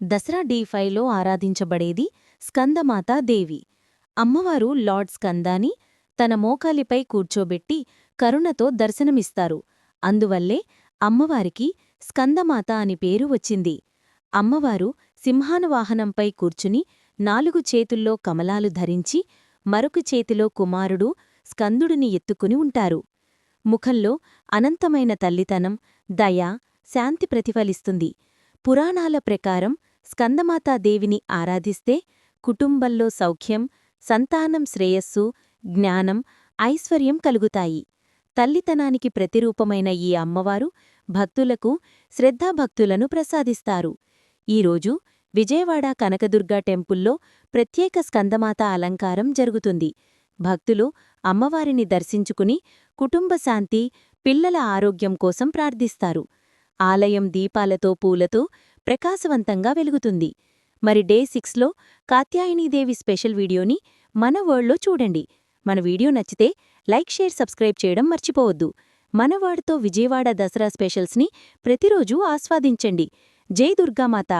Dasara D ఫైవ్లో ఆరాధించబడేది స్కందమాతా దేవి. అమ్మవారు lord స్కందాని తన మోకాలిపై కూర్చోబెట్టి కరుణతో దర్శనమిస్తారు. అందువల్లే అమ్మవారికి స్కందమాత అని పేరు వచ్చింది. అమ్మవారు సింహానవాహనంపై కూర్చుని నాలుగు చేతుల్లో కమలాలు ధరించి మరొక చేతిలో కుమారుడు స్కందుడిని ఎత్తుకుని ఉంటారు. ముఖంలో అనంతమైన తల్లితనం దయ శాంతి ప్రతిఫలిస్తుంది. పురాణాల ప్రకారం స్కందమాతాదేవిని ఆరాధిస్తే కుటుంబంలో సౌఖ్యం సంతానం శ్రేయస్సు జ్ఞానం ఐశ్వర్యం కలుగుతాయి. తల్లితనానికి ప్రతిరూపమైన ఈ అమ్మవారు భక్తులకు శ్రద్ధాభక్తులను ప్రసాదిస్తారు. ఈరోజు విజయవాడ కనకదుర్గ టెంపుల్లో ప్రత్యేక స్కందమాత అలంకారం జరుగుతుంది. భక్తులు అమ్మవారిని దర్శించుకుని కుటుంబ శాంతి పిల్లల ఆరోగ్యం కోసం ప్రార్థిస్తారు. ఆలయం దీపాలతో పూలతో ప్రకాశవంతంగా వెలుగుతుంది. మరి డే సిక్స్లో కాత్యాయనీదేవి స్పెషల్ వీడియోని మన వరల్డ్లో చూడండి. మన వీడియో నచ్చితే లైక్ షేర్ సబ్స్క్రైబ్ చేయడం మర్చిపోవద్దు. మనవాడితో విజయవాడ దసరా స్పెషల్స్ని ప్రతిరోజూ ఆస్వాదించండి. జై దుర్గామాత!